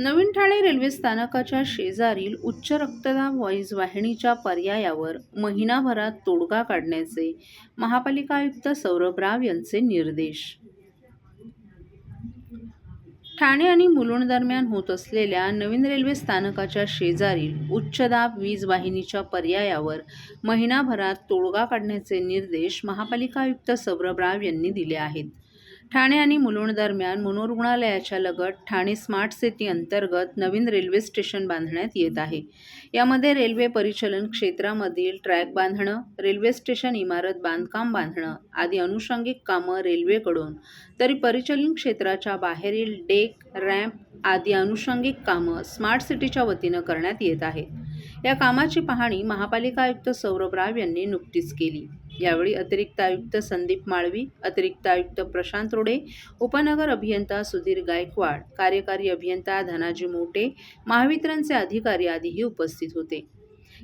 नवीन Thane railway स्थानकाच्या शेजारील उच्च रक्तदाब वाईज वाहिनीच्या पर्यायावर महिनाभरात तोडगा काढण्याचे महापालिका आयुक्त सौरभ राव यांचे निर्देश. ठाणे आणि मुलुंड दरम्यान होत असलेल्या नवीन रेल्वे स्थानकाच्या शेजारील उच्च दाब वीज वाहिनीच्या पर्यायावर महिनाभरात तोडगा काढण्याचे निर्देश महापालिका आयुक्त सौरभ राव यांनी दिले आहेत. ठाणे आणि मुलुंड दरम्यान मनोरुग्णालयाच्या लगत ठाणे स्मार्ट सिटी अंतर्गत नवीन रेल्वे स्टेशन बांधण्यात येत आहे. यामध्ये रेल्वे परिचलन क्षेत्रामधील ट्रॅक बांधणं रेल्वे स्टेशन इमारत बांधकाम बांधणं आदी अनुषंगिक कामं रेल्वेकडून तरी परिचलन क्षेत्राच्या बाहेरील डेक रॅम्प आदी अनुषंगिक कामं स्मार्ट सिटीच्या वतीनं करण्यात येत आहेत. या कामाची पाहणी महापालिका आयुक्त सौरभ राव यांनी नुकतीच केली. यावेळी अतिरिक्त आयुक्त संदीप माळवी अतिरिक्त आयुक्त प्रशांत रोडे उपनगर अभियंता सुधीर गायकवाड कार्यकारी अभियंता धनाजी मोटे महावितरणचे अधिकारी आदीही उपस्थित होते.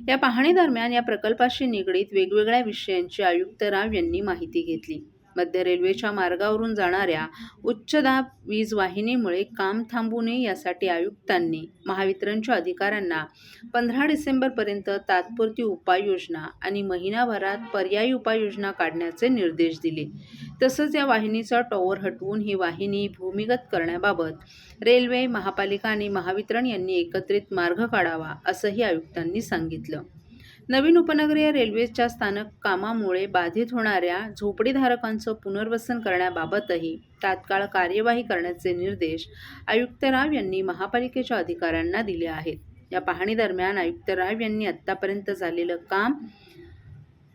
या पाहणीदरम्यान या प्रकल्पाशी निगडीत वेगवेगळ्या विषयांची आयुक्त राव यांनी माहिती घेतली. मध्य रेल्वेच्या मार्गावरून जाणाऱ्या उच्च दाब वीज वाहिनीमुळे काम थांबू नये यासाठी आयुक्तांनी महावितरणच्या अधिकाऱ्यांना पंधरा डिसेंबरपर्यंत तात्पुरती उपाययोजना आणि महिनाभरात पर्यायी उपाययोजना काढण्याचे निर्देश दिले. तसंच या वाहिनीचा टॉवर हटवून ही वाहिनी भूमिगत करण्याबाबत रेल्वे महापालिका आणि महावितरण यांनी एकत्रित मार्ग काढावा असंही आयुक्तांनी सांगितलं. नवीन उपनगरीय रेल्वेच्या स्थानक कामामुळे बाधित होणाऱ्या झोपडीधारकांचं पुनर्वसन करण्याबाबतही तात्काळ कार्यवाही करण्याचे निर्देश आयुक्त राव यांनी महापालिकेच्या अधिकाऱ्यांना दिले आहेत. या पाहणीदरम्यान आयुक्त राव यांनी आत्तापर्यंत झालेलं काम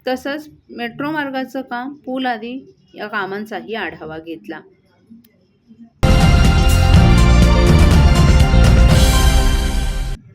तसंच मेट्रो मार्गाचं काम पूल आदी या कामांचाही आढावा घेतला.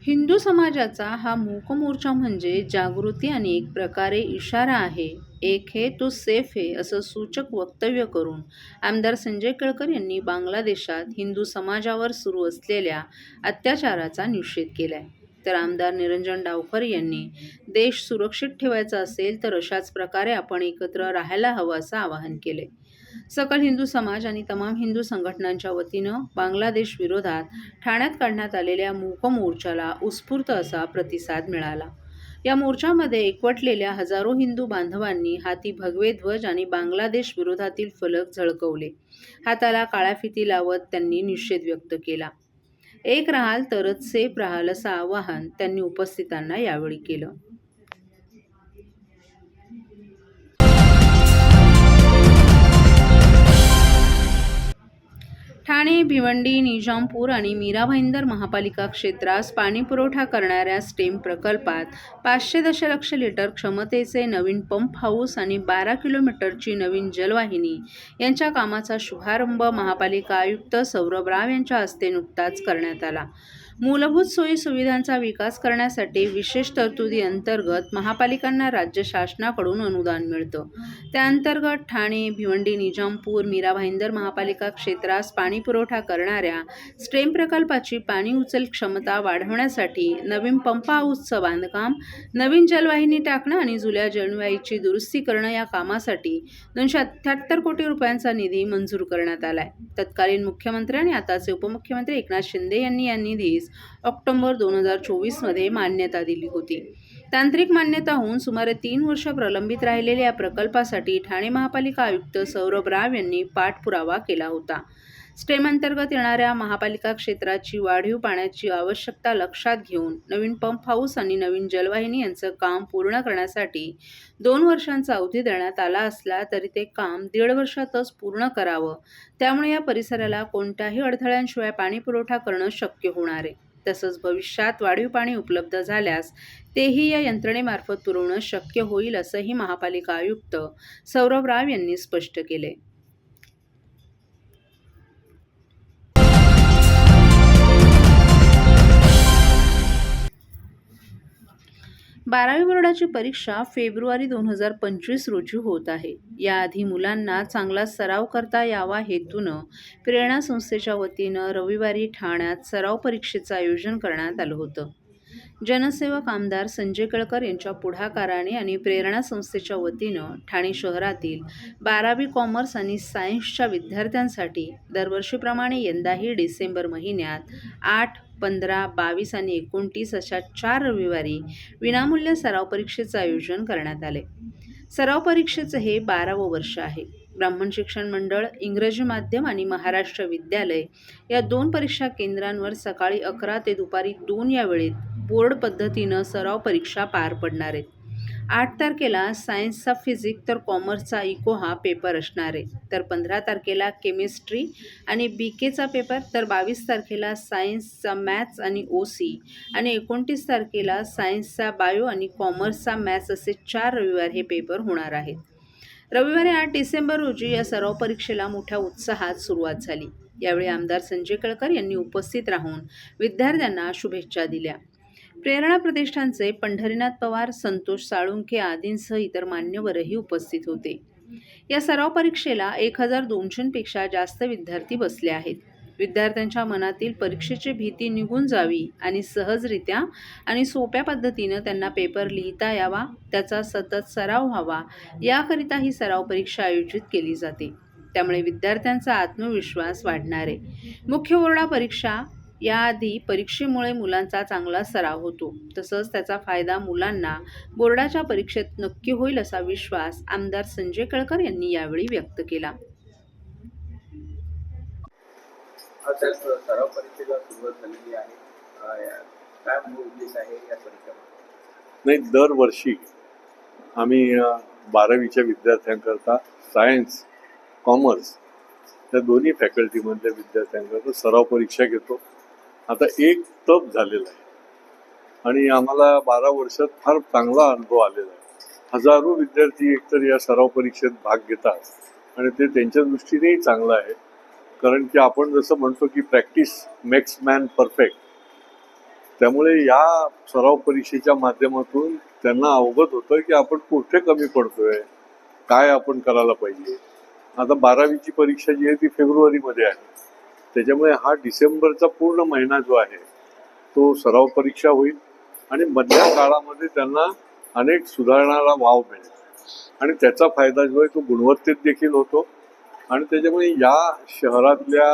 हिंदू समाजाचा हा मूकमोर्चा म्हणजे जागृती आणि एक प्रकारे इशारा आहे. एक हे तो सेफ आहे असं सूचक वक्तव्य करून आमदार संजय केळकर यांनी बांगलादेशात हिंदू समाजावर सुरू असलेल्या अत्याचाराचा निषेध केलाय. तर आमदार निरंजन डावकर यांनी देश सुरक्षित ठेवायचा असेल तर अशाच प्रकारे आपण एकत्र राहायला हवं असं आवाहन केले. सकल हिंदू समाज आणि तमाम हिंदू संघटनांच्या वतीनं बांगलादेश विरोधात ठाण्यात काढण्यात आलेल्या मूक मोर्चाला उत्स्फूर्त असा प्रतिसाद मिळाला. या मोर्चामध्ये एकवटलेल्या हजारो हिंदू बांधवांनी हाती भगवे ध्वज आणि बांगलादेश विरोधातील फलक झळकवले. हाताला काळ्या फिती लावत त्यांनी निषेध व्यक्त केला. एक राहाल तरच सेफ राहाल असं आवाहन त्यांनी उपस्थितांना यावेळी केलं. ठाणे भिवंडी निजामपूर आणि मीरा भाईंदर महापालिका क्षेत्रास पाणीपुरवठा करणाऱ्या स्टेम प्रकल्पात पाचशे दशलक्ष लिटर क्षमतेचे नवीन पंप हाऊस आणि बारा किलोमीटरची नवीन जलवाहिनी यांच्या कामाचा शुभारंभ महापालिका आयुक्त सौरभ राव यांच्या हस्ते नुकताच करण्यात आला. मूलभूत सोयी सुविधांचा विकास करण्यासाठी विशेष तरतुदी अंतर्गत महापालिकांना राज्य शासनाकडून अनुदान मिळतं. त्याअंतर्गत ठाणे भिवंडी निजामपूर मीरा भाईंदर महापालिका क्षेत्रास पाणी पुरवठा करणाऱ्या स्टेम प्रकल्पाची पाणी उचल क्षमता वाढवण्यासाठी नवीन पंप हाऊसचं बांधकाम नवीन जलवाहिनी टाकणं आणि जुल्या जलवाहिनीची दुरुस्ती करणं या कामासाठी दोनशे अठ्ठ्याहत्तर कोटी रुपयांचा निधी मंजूर करण्यात आलाय. तत्कालीन मुख्यमंत्री आणि आताचे उपमुख्यमंत्री एकनाथ शिंदे यांनी या निधीस ऑक्टोबर दोन हजार चोवीसमध्ये मान्यता दिली होती. तांत्रिक मान्यता होऊन सुमारे तीन वर्ष प्रलंबित राहिलेल्या या प्रकल्पासाठी ठाणे महापालिका आयुक्त सौरभ राव यांनी पाठपुरावा केला होता. स्टेम अंतर्गत येणाऱ्या महापालिका क्षेत्राची वाढीव पाण्याची आवश्यकता लक्षात घेऊन नवीन पंप हाऊस आणि नवीन जलवाहिनी यांचं काम पूर्ण करण्यासाठी दोन वर्षांचा अवधी देण्यात आला असला तरी ते काम दीड वर्षातच पूर्ण करावं. त्यामुळे या परिसराला कोणत्याही अडथळ्यांशिवाय पाणी पुरवठा करणं शक्य होणार आहे. तसंच भविष्यात वाढीव पाणी उपलब्ध झाल्यास तेही या यंत्रणेमार्फत पुरवणं शक्य होईल असंही महापालिका आयुक्त सौरभ राव यांनी स्पष्ट केले बारावी बोर्डाची परीक्षा फेब्रुवारी दोन हजार पंचवीस रोजी होत आहे. याआधी मुलांना चांगला सराव करता यावा हेतूनं प्रेरणा संस्थेच्या वतीनं रविवारी ठाण्यात सराव परीक्षेचं आयोजन करण्यात आलं होतं. जनसेवक आमदार संजय केळकर यांच्या पुढाकाराने आणि प्रेरणा संस्थेच्या वतीनं ठाणे शहरातील बारावी कॉमर्स आणि सायन्सच्या विद्यार्थ्यांसाठी दरवर्षीप्रमाणे यंदाही डिसेंबर महिन्यात आठ पंधरा बावीस आणि एकोणतीस अशा चार रविवारी विनामूल्य सराव परीक्षेचं आयोजन करण्यात आले. सराव परीक्षेचं हे बारावं वर्ष आहे. ब्राह्मण शिक्षण मंडळ इंग्रजी माध्यम आणि महाराष्ट्र विद्यालय या दोन परीक्षा केंद्रांवर सकाळी अकरा ते दुपारी दोन या वेळेत बोर्ड पद्धतीनं सराव परीक्षा पार पडणार आहेत. आठ तारखेला सायन्सचा फिजिक तर कॉमर्सचा इको हा पेपर असणार आहे. तर पंधरा तारखेला केमिस्ट्री आणि बी केचा पेपर तर बावीस तारखेला सायन्सचा मॅथ्स आणि ओ सी आणि एकोणतीस तारखेला सायन्सचा बायो आणि कॉमर्सचा मॅथ्स असे चार रविवार हे पेपर होणार आहेत. रविवारी आठ डिसेंबर रोजी या सराव परीक्षेला मोठ्या उत्साहात सुरुवात झाली. यावेळी आमदार संजय केळकर यांनी उपस्थित राहून विद्यार्थ्यांना शुभेच्छा दिल्या. प्रेरणा प्रतिष्ठानचे पंढरीनाथ पवार संतोष साळुंखे आदींसह इतर मान्यवरही उपस्थित होते. या सराव परीक्षेला एक हजार दोनशेपेक्षा जास्त विद्यार्थी बसले आहेत. विद्यार्थ्यांच्या मनातील परीक्षेची भीती निघून जावी आणि सहजरित्या आणि सोप्या पद्धतीनं त्यांना पेपर लिहिता यावा त्याचा सतत सराव व्हावा याकरिता ही सराव परीक्षा आयोजित केली जाते. त्यामुळे विद्यार्थ्यांचा आत्मविश्वास वाढणार. आहे मुख्य ओरडा परीक्षा याआधी परीक्षेमुळे मुलांचा चांगला सराव होतो. तसंच त्याचा फायदा मुलांना बोर्डाच्या परीक्षेत नक्की होईल असा विश्वास आमदार संजय केळकर यांनी यावेळी व्यक्त केला. सराव परीक्षेला सुरुवात झालेली आहे. नाही दरवर्षी आम्ही बारावीच्या विद्यार्थ्यांकरता सायन्स कॉमर्स या दोन्ही फॅकल्टीमधल्या विद्यार्थ्यांकरता सराव परीक्षा घेतो. आता एक तप झालेला आहे. आणि आम्हाला बारा वर्षात फार चांगला अनुभव आलेला आहे. हजारो विद्यार्थी एकतर या सराव परीक्षेत भाग घेतात आणि ते त्यांच्या दृष्टीनेही चांगलं आहे. कारण की आपण जसं म्हणतो की प्रॅक्टिस मेक्स मॅन परफेक्ट त्यामुळे या सराव परीक्षेच्या माध्यमातून त्यांना अवगत होतं की आपण कुठे कमी पडतोय काय आपण करायला पाहिजे. आता बारावीची परीक्षा जी आहे ती फेब्रुवारीमध्ये आहे. त्याच्यामुळे हा डिसेंबरचा पूर्ण महिना जो आहे तो सराव परीक्षा होईल आणि मधल्या काळामध्ये त्यांना अनेक सुधारणारा वाव मिळेल. आणि त्याचा फायदा जो आहे तो गुणवत्तेत देखील होतो. आणि त्याच्यामुळे या शहरातल्या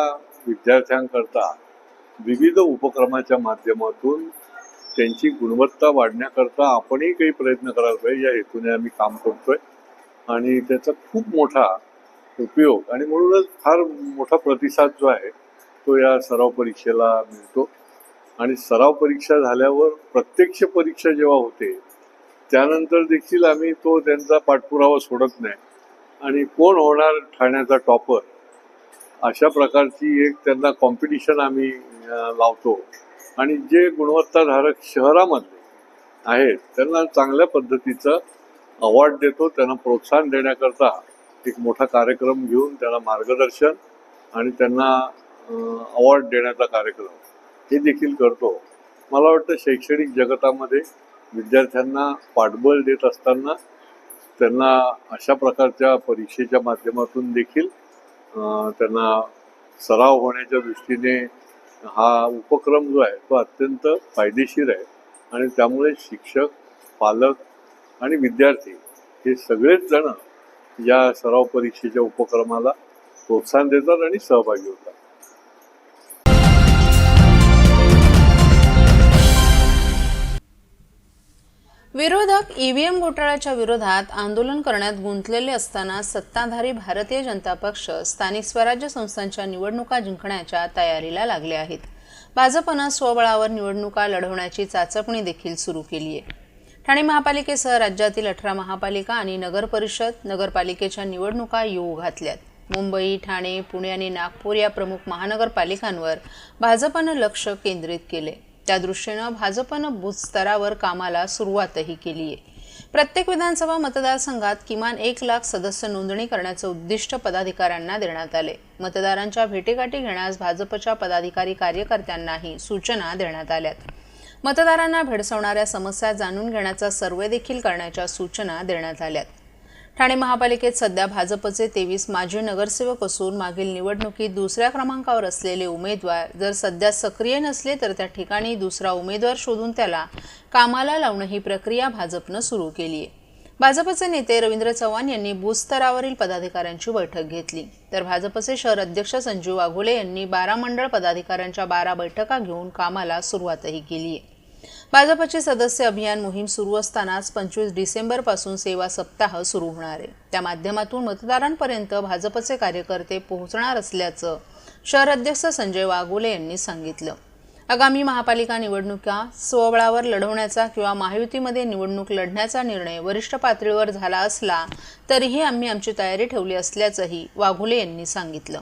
विद्यार्थ्यांकरता विविध उपक्रमाच्या माध्यमातून त्यांची गुणवत्ता वाढण्याकरता आपणही काही प्रयत्न करायला पाहिजे. या हेतूने आम्ही काम करतोय. आणि त्याचा खूप मोठा उपयोग आणि म्हणूनच फार मोठा प्रतिसाद जो आहे तो या सराव परीक्षेला मिळतो. आणि सराव परीक्षा झाल्यावर प्रत्यक्ष परीक्षा जेव्हा होते त्यानंतर देखील आम्ही तो त्यांचा पाठपुरावा सोडत नाही. आणि कोण होणार ठाण्याचा टॉपर अशा प्रकारची एक त्यांना कॉम्पिटिशन आम्ही लावतो. आणि जे गुणवत्ताधारक शहरामधले आहेत त्यांना चांगल्या पद्धतीचं अवॉर्ड देतो त्यांना प्रोत्साहन देण्याकरता एक मोठा कार्यक्रम घेऊन त्यांना मार्गदर्शन आणि त्यांना अवॉर्ड देण्याचा कार्यक्रम हे देखील करतो. मला वाटतं शैक्षणिक जगतामध्ये विद्यार्थ्यांना पाठबळ देत असताना त्यांना अशा प्रकारच्या परीक्षेच्या माध्यमातून देखील त्यांना सराव होण्याच्या दृष्टीने हा उपक्रम जो आहे तो अत्यंत फायदेशीर आहे. आणि त्यामुळे शिक्षक पालक आणि विद्यार्थी हे सगळेच जण या सराव परीक्षेच्या उपक्रमाला प्रोत्साहन देतात आणि सहभागी होतात. विरोधक ईव्हीएम घोटाळ्याच्या विरोधात आंदोलन करण्यात गुंतलेले असताना सत्ताधारी भारतीय जनता पक्ष स्थानिक स्वराज्य संस्थांच्या निवडणुका जिंकण्याच्या तयारीला लागले आहेत. भाजपनं स्वबळावर निवडणुका लढवण्याची चाचपणी देखील सुरू केली आहे ठाणे महापालिकेसह राज्यातील अठरा महापालिका आणि नगर परिषद नगरपालिकेच्या निवडणुका येऊ घातल्यात. मुंबई ठाणे पुणे आणि नागपूर या प्रमुख महानगरपालिकांवर भाजपनं लक्ष केंद्रित केले त्या दृष्टीनं भाजपनं बूथ स्तरावर कामाला सुरुवातही केली आहे. प्रत्येक विधानसभा मतदारसंघात किमान एक लाख सदस्य नोंदणी करण्याचं उद्दिष्ट पदाधिकाऱ्यांना देण्यात आले. मतदारांच्या भेटीगाठी घेण्यास भाजपच्या पदाधिकारी कार्यकर्त्यांनाही सूचना देण्यात आल्यात. मतदारांना भेडसावणाऱ्या समस्या जाणून घेण्याचा सर्वे देखील करण्याच्या सूचना देण्यात आल्यात. ठाणे महापालिकेत सध्या भाजपचे तेवीस माजी नगरसेवक असून मागील निवडणुकीत दुसऱ्या क्रमांकावर असलेले उमेदवार जर सध्या सक्रिय नसले तर त्या ठिकाणी दुसरा उमेदवार शोधून त्याला कामाला लावणं ही प्रक्रिया भाजपनं सुरू केली आहे. भाजपचे नेते रवींद्र चव्हाण यांनी भूस्तरावरील पदाधिकाऱ्यांची बैठक घेतली. तर भाजपचे शहर अध्यक्ष संजीव वाघोले यांनी बारा मंडळ पदाधिकाऱ्यांच्या बारा बैठका घेऊन कामाला सुरुवातही केली आहे. भाजपचे सदस्य अभियान मोहीम सुरू असतानाच पंचवीस डिसेंबरपासून सेवा सप्ताह सुरू होणार आहे. त्या माध्यमातून मतदारांपर्यंत भाजपचे कार्यकर्ते पोहोचणार असल्याचं शहर अध्यक्ष संजय वाघोले यांनी सांगितलं. आगामी महापालिका निवडणुका स्वबळावर लढवण्याचा किंवा महायुतीमध्ये निवडणूक लढण्याचा निर्णय वरिष्ठ पातळीवर झाला असला तरीही आम्ही आमची तयारी ठेवली असल्याचंही वाघोले यांनी सांगितलं.